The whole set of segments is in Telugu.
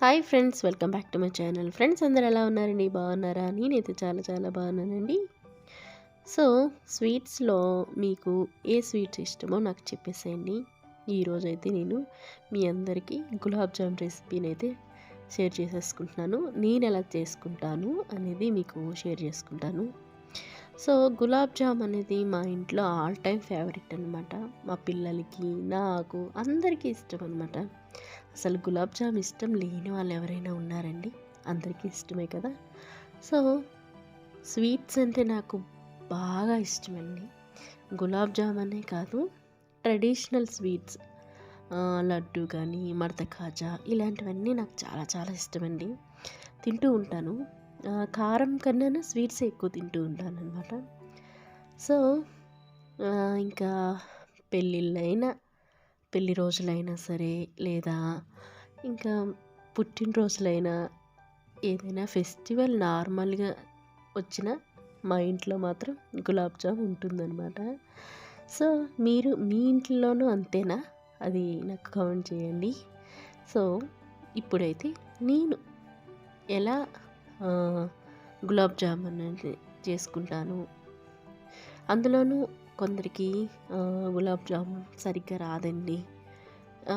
Hi friends welcome back to my channel. Friends అందరు ఎలా ఉన్నారండి? బాగున్నారా? నేనైతే చాలా చాలా బాగున్నానండి. సో స్వీట్స్లో మీకు ఏ స్వీట్స్ ఇష్టమో నాకు చెప్పేసేయండి. ఈరోజు అయితే నేను మీ అందరికీ గులాబ్ జామ్ రెసిపీని అయితే షేర్ చేసేసుకుంటున్నాను. నేను ఎలా చేసుకుంటాను అనేది మీకు షేర్ చేసుకుంటాను. సో గులాబ్ జామ్ అనేది మా ఇంట్లో ఆల్ టైమ్ ఫేవరెట్ అనమాట మా పిల్లలకి నాకు అందరికీ ఇష్టం అనమాట అసలు గులాబ్ జామ్ ఇష్టం లేని వాళ్ళు ఎవరైనా ఉన్నారండి? అందరికీ ఇష్టమే కదా? సో స్వీట్స్ అంటే నాకు బాగా ఇష్టమండి. గులాబ్ జామ్ అనే కాదు ట్రెడిషనల్ స్వీట్స్. లడ్డు కానీ మడత కాజా ఇలాంటివన్నీ నాకు చాలా చాలా ఇష్టమండి. తింటూ ఉంటాను. కారం కన్నా స్వీట్స్ ఎక్కువ తింటూ ఉంటాను అనమాట సో ఇంకా పెళ్ళిళ్ళైనా పెళ్ళి రోజులైనా సరే లేదా ఇంకా పుట్టినరోజులైనా ఏదైనా ఫెస్టివల్ నార్మల్గా వచ్చిన మా ఇంట్లో మాత్రం గులాబ్ జామ్ ఉంటుందన్నమాట. సో మీరు మీ ఇంట్లోనూ అంతేనా? అది నాకు కామెంట్ చేయండి. సో ఇప్పుడైతే నేను ఎలా గులాబ్ జామ్ అనేది చేసుకుంటాను? అందులోనూ కొందరికి గులాబ్ జామున్ సరిగ్గా రాదండి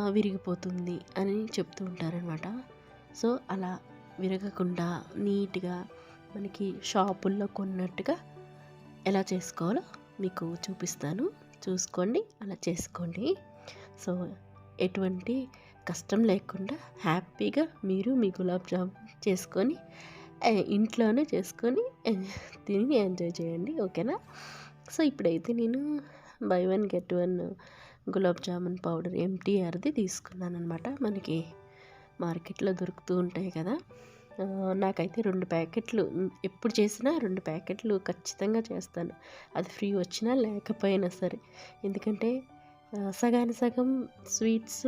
విరిగిపోతుంది అని చెప్తూ ఉంటారనమాట సో అలా విరగకుండా నీట్గా మనకి షాపుల్లో కొన్నట్టుగా ఎలా చేసుకోవాలో మీకు చూపిస్తాను. చూసుకోండి అలా చేసుకోండి. సో ఎటువంటి కష్టం లేకుండా హ్యాపీగా మీరు మీ గులాబ్ జామ్ చేసుకొని ఇంట్లోనే చేసుకొని తిని ఎంజాయ్ చేయండి ఓకేనా? సో ఇప్పుడైతే నేను buy one get one gulab jamun powder ఎంటీఆర్ది తీసుకున్నాను అనమాట మనకి మార్కెట్లో దొరుకుతూ ఉంటాయి కదా. నాకైతే రెండు ప్యాకెట్లు ఎప్పుడు చేసినా రెండు ప్యాకెట్లు ఖచ్చితంగా చేస్తాను. అది ఫ్రీ వచ్చినా లేకపోయినా సరే. ఎందుకంటే సగాని సగం స్వీట్స్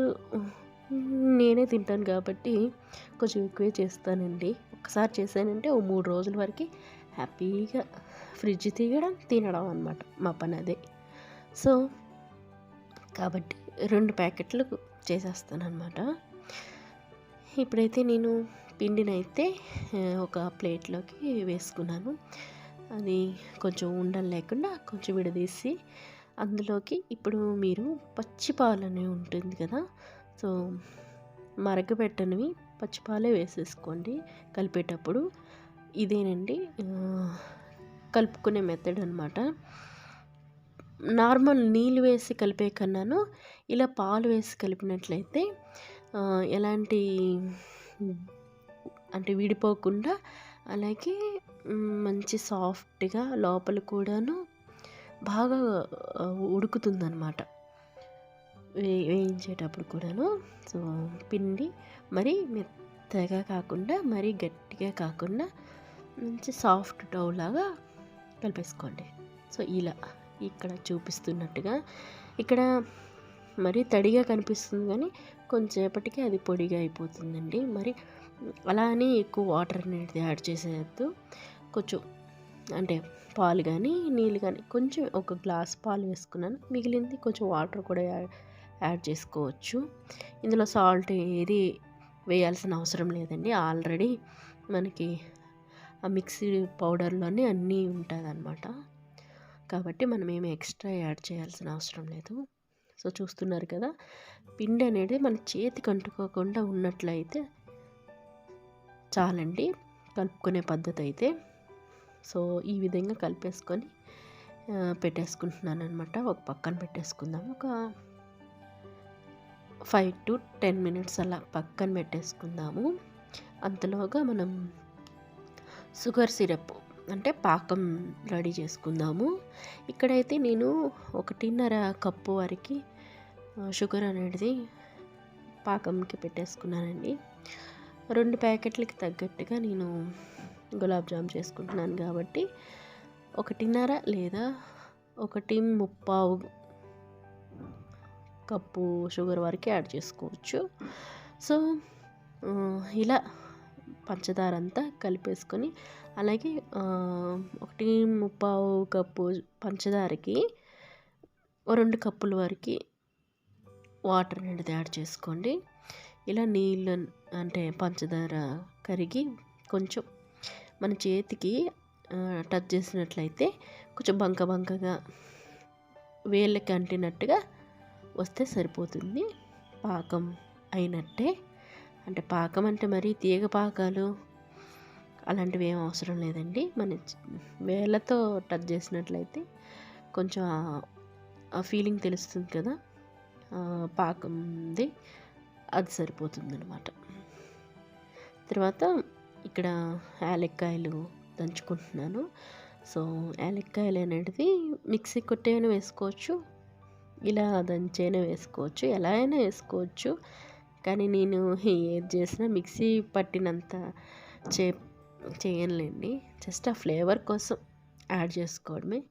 నేనే తింటాను కాబట్టి కొంచెం ఎక్కువే చేస్తానండి. ఒకసారి చేశానంటే ఓ మూడు రోజుల వరకు హ్యాపీగా ఫ్రిడ్జ్ తీయడం తినడం అనమాట మా పని అదే. సో కాబట్టి రెండు ప్యాకెట్లు చేసేస్తాను అనమాట ఇప్పుడైతే నేను పిండినైతే ఒక ప్లేట్లోకి వేసుకున్నాను. అది కొంచెం ఉండలు లేకుండా కొంచెం విడదీసి అందులోకి ఇప్పుడు మీరు పచ్చిపాలు అనేవి ఉంటుంది కదా సో మరగబెట్టనివి పచ్చిపాలే వేసేసుకోండి. కలిపేటప్పుడు ఇదేనండి కలుపుకునే మెథడ్ అనమాట నార్మల్ నీళ్ళు వేసి కలిపే కన్నాను. ఇలా పాలు వేసి కలిపినట్లయితే ఎలాంటి అంటే విడిపోకుండా అలాగే మంచి సాఫ్ట్గా లోపల కూడాను బాగా ఉడుకుతుందన్నమాట. వే వేయించేటప్పుడు కూడాను. సో పిండి మరీ మెత్తగా కాకుండా మరీ గట్టిగా కాకుండా మంచి సాఫ్ట్ డౌ లాగా కలిపేసుకోండి. సో ఇలా ఇక్కడ చూపిస్తున్నట్టుగా ఇక్కడ మరీ తడిగా కనిపిస్తుంది కానీ కొంచెంసేపటికి అది పొడిగా అయిపోతుందండి. మరి అలా అని ఎక్కువ వాటర్ అనేది యాడ్ చేసేయద్దు. కొంచెం అంటే పాలు కానీ నీళ్ళు కానీ కొంచెం ఒక గ్లాస్ పాలు వేసుకున్నాను. మిగిలింది కొంచెం వాటర్ కూడా యాడ్ యాడ్ చేసుకోవచ్చు. ఇందులో సాల్ట్ ఏది వేయాల్సిన అవసరం లేదండి. ఆల్రెడీ మనకి ఆ మిక్సీ పౌడర్లోనే అన్నీ ఉంటుందన్నమాట. కాబట్టి మనం ఏమి ఎక్స్ట్రా యాడ్ చేయాల్సిన అవసరం లేదు. సో చూస్తున్నారు కదా పిండి అనేది మన చేతికి అంటుకోకుండా ఉన్నట్లయితే చాలండి. కలుపుకునే పద్ధతి అయితే. సో ఈ విధంగా కలిపేసుకొని పెట్టేసుకుంటున్నాను అనమాట ఒక పక్కన పెట్టేసుకుందాం. ఒక ఫైవ్ టు టెన్ మినిట్స్ అలా పక్కన పెట్టేసుకుందాము. అంతలోగా మనం షుగర్ సిరప్ అంటే పాకం రెడీ చేసుకుందాము. ఇక్కడైతే నేను ఒకటిన్నర కప్పు వరకు షుగర్ అనేది పాకంకి పెట్టేసుకున్నానండి. రెండు ప్యాకెట్లకి తగ్గట్టుగా నేను గులాబ్ జామ్ చేసుకుంటున్నాను కాబట్టి ఒకటిన్నర లేదా ఒకటి ముప్పావు కప్పు షుగర్ వరకు యాడ్ చేసుకోవచ్చు. సో ఇలా పంచదార అంతా కలిపేసుకొని అలాగే ఒకటి ముప్పావు కప్పు పంచదారకి రెండు కప్పుల వరకు వాటర్ అనేది యాడ్ చేసుకోండి. ఇలా నీళ్ళు అంటే పంచదార కరిగి కొంచెం మన చేతికి టచ్ చేసినట్లయితే కొంచెం బంక బంకగా వేళ్ళకి అంటినట్టుగా వస్తే సరిపోతుంది. పాకం అయినట్టే. అంటే పాకం అంటే మరీ తీగ పాకాలు అలాంటివి ఏం అవసరం లేదండి. మన వేళ్ళతో టచ్ చేసినట్లయితే కొంచెం ఆ- ఫీలింగ్ తెలుస్తుంది కదా. పాకంది అది సరిపోతుంది అనమాట తర్వాత ఇక్కడ యాలక్కాయలు దంచుకుంటున్నాను. సో యాలక్కాయలు అనేది మిక్సీ కొట్టైనా వేసుకోవచ్చు. ఇలా దంచైనా వేసుకోవచ్చు. ఎలా అయినా వేసుకోవచ్చు. కానీ నేను ఏది చేసినా మిక్సీ పట్టినంత చే చేయనులేండి. జస్ట్ ఆ ఫ్లేవర్ కోసం యాడ్ చేసుకోవడమే.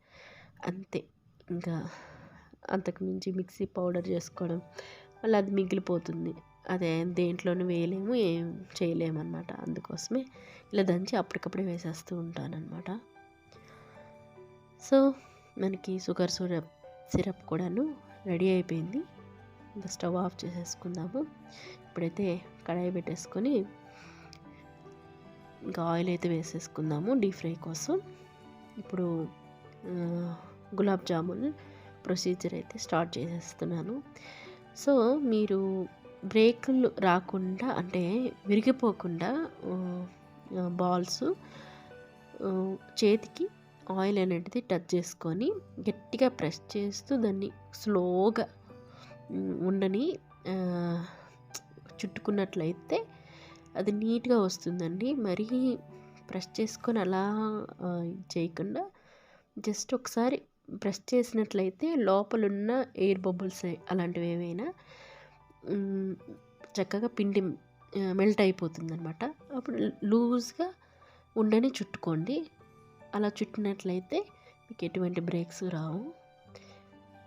అంతే. ఇంకా అంతకు మించి మిక్సీ పౌడర్ చేసుకోవడం మళ్ళీ అది మిగిలిపోతుంది. అదే దేంట్లోనూ వేయలేము ఏం చేయలేము అనమాట అందుకోసమే ఇలా దంచి అప్పటికప్పుడే వేసేస్తూ ఉంటానన్నమాట. సో మనకి షుగర్ సిరప్ సిరప్ కూడాను రెడీ అయిపోయింది. స్టవ్ ఆఫ్ చేసేసుకుందాము. ఇప్పుడైతే కడాయి పెట్టేసుకొని ఇంకా ఆయిల్ అయితే వేసేసుకుందాము డీప్ ఫ్రై కోసం. ఇప్పుడు గులాబ్ జామున్ ప్రొసీజర్ అయితే స్టార్ట్ చేసేస్తున్నాను. సో మీరు బ్రేకులు రాకుండా అంటే విరిగిపోకుండా బాల్స్ చేతికి ఆయిల్ అనేది టచ్ చేసుకొని గట్టిగా ప్రెస్ చేస్తూ దాన్ని స్లోగా ఉండని చుట్టుకున్నట్లయితే అది నీట్గా వస్తుందండి. మరీ ప్రెస్ చేసుకొని అలా ఇది చేయకుండా జస్ట్ ఒకసారి ప్రెస్ చేసినట్లయితే లోపలున్న ఎయిర్ బబుల్స్ అలాంటివి ఏవైనా చక్కగా పిండి మెల్ట్ అయిపోతుంది అనమాట అప్పుడు లూజ్గా ఉండని చుట్టుకోండి. అలా చుట్టినట్లయితే మీకు ఎటువంటి బ్రేక్స్ రావు.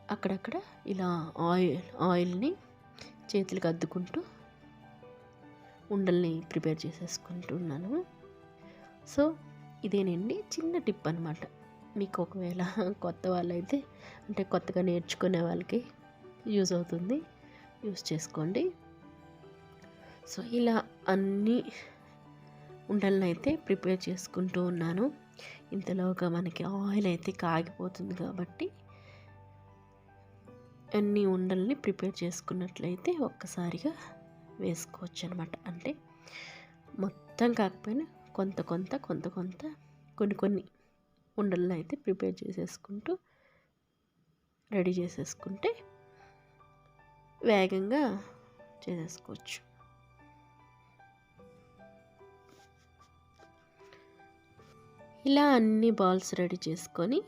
అక్కడక్కడ ఇలా ఆయిల్ ఆయిల్ని చేతులకు అద్దుకుంటూ ఉండల్ని ప్రిపేర్ చేసేసుకుంటున్నాను. సో ఇదేనండి చిన్న టిప్ అనమాట మీకు ఒకవేళ కొత్త వాళ్ళైతే అంటే కొత్తగా నేర్చుకునే వాళ్ళకి యూజ్ అవుతుంది యూజ్ చేసుకోండి. సో ఇలా అన్ని ఉండలను అయితే ప్రిపేర్ చేసుకుంటూ ఉన్నాను. ఇంతలోగా మనకి ఆయిల్ అయితే కాగిపోతుంది కాబట్టి అన్ని ఉండల్ని ప్రిపేర్ చేసుకున్నట్లయితే ఒక్కసారిగా వేసుకోవచ్చు అనమాట అంటే మొత్తం కాకపోయినా కొంత కొంత కొంత కొంత కొన్ని కొన్ని ఉండల్లో అయితే ప్రిపేర్ చేసేసుకుంటూ రెడీ చేసేసుకుంటే వేగంగా చేసేసుకోవచ్చు. ఇలా అన్ని బాల్స్ రెడీ చేసుకొని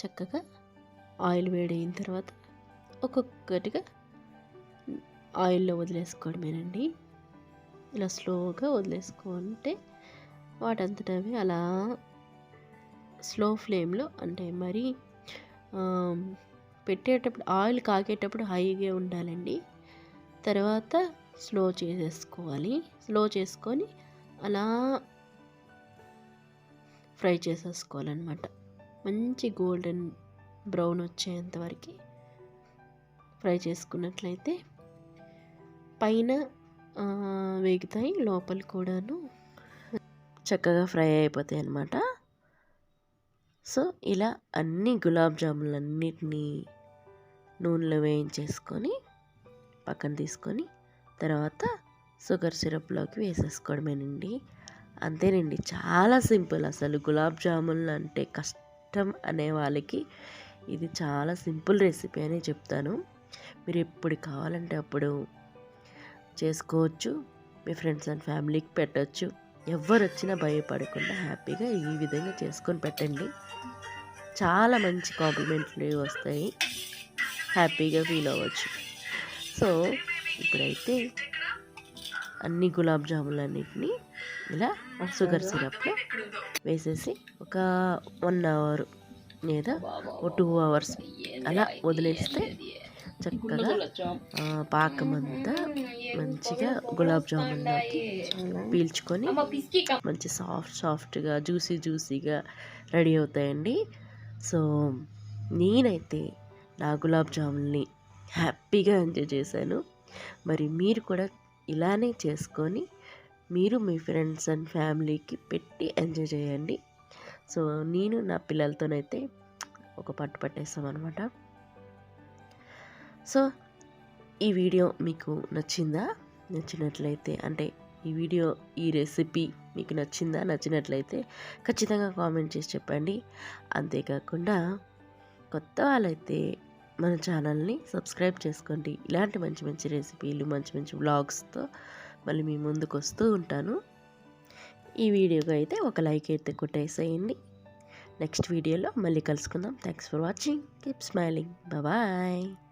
చక్కగా ఆయిల్ వేడైన తర్వాత ఒక్కొక్కటిగా ఆయిల్లో వదిలేసుకోవడమేనండి. ఇలా స్లోగా వదిలేసుకుంటే వాటంతటవి అలా స్లో ఫ్లేమ్లో అంటే మరి పెట్టేటప్పుడు ఆయిల్ కాగేటప్పుడు హైగా ఉండాలండి. తర్వాత స్లో చేసేసుకోవాలి. స్లో చేసుకొని అలా ఫ్రై చేసేసుకోవాలన్నమాట. మంచి గోల్డెన్ బ్రౌన్ వచ్చేంత వరకు ఫ్రై చేసుకున్నట్లయితే పైన వేగుతాయి. లోపల కూడాను చక్కగా ఫ్రై అయిపోతాయి అన్నమాట. సో ఇలా అన్ని గులాబ్ జాములన్నిటినీ నూనెలో వేయించేసుకొని పక్కన తీసుకొని తర్వాత షుగర్ సిరప్లోకి వేసేసుకోవడమేనండి. అంతేనండి చాలా సింపుల్. అసలు గులాబ్ జాములు అంటే కష్టం అనే వాళ్ళకి ఇది చాలా సింపుల్ రెసిపీ అని చెప్తాను. మీరు ఎప్పుడు కావాలంటే అప్పుడు చేసుకోవచ్చు. మీ ఫ్రెండ్స్ అండ్ ఫ్యామిలీకి పెట్టచ్చు. ఎవరు వచ్చినా భయపడకుండా హ్యాపీగా ఈ విధంగా చేసుకొని పెట్టండి. చాలా మంచి కాంప్లిమెంట్లు వస్తాయి. హ్యాపీగా ఫీల్ అవ్వచ్చు. సో ఇప్పుడైతే అన్ని గులాబ్ జాములన్నింటినీ ఇలా షుగర్ సిరప్లో వేసేసి ఒక వన్ అవర్ లేదా ఒక టూ అవర్స్ అలా వదిలేస్తే చక్కగా ఆ, పాకం అంతా మంచిగా గులాబ్ జామున్లోకి పీల్చుకొని మంచి సాఫ్ట్ సాఫ్ట్గా జ్యూసీ జ్యూసీగా రెడీ అవుతాయండి. సో నేనైతే నా గులాబ్ జామున్ని హ్యాపీగా ఎంజాయ్ చేశాను. మరి మీరు కూడా ఇలానే చేసుకొని మీరు మీ ఫ్రెండ్స్ అండ్ ఫ్యామిలీకి పెట్టి ఎంజాయ్ చేయండి. సో నేను నా పిల్లలతోనైతే ఒక పట్టు పట్టేస్తాం అనమాట సో ఈ వీడియో మీకు నచ్చిందా? నచ్చినట్లయితే అంటే ఈ వీడియో ఈ రెసిపీ మీకు నచ్చిందా? నచ్చినట్లయితే ఖచ్చితంగా కామెంట్ చేసి చెప్పండి. అంతేకాకుండా కొత్త వాళ్ళైతే మన ఛానల్ని సబ్స్క్రైబ్ చేసుకోండి. ఇలాంటి మంచి మంచి రెసిపీలు మంచి మంచి వ్లాగ్స్తో మళ్ళీ మీ ముందుకు వస్తూ ఉంటాను. ఈ వీడియోకి అయితే ఒక లైక్ అయితే కొట్టేసేయండి. నెక్స్ట్ వీడియోలో మళ్ళీ కలుసుకుందాం. Thanks for watching. Keep smiling. Bye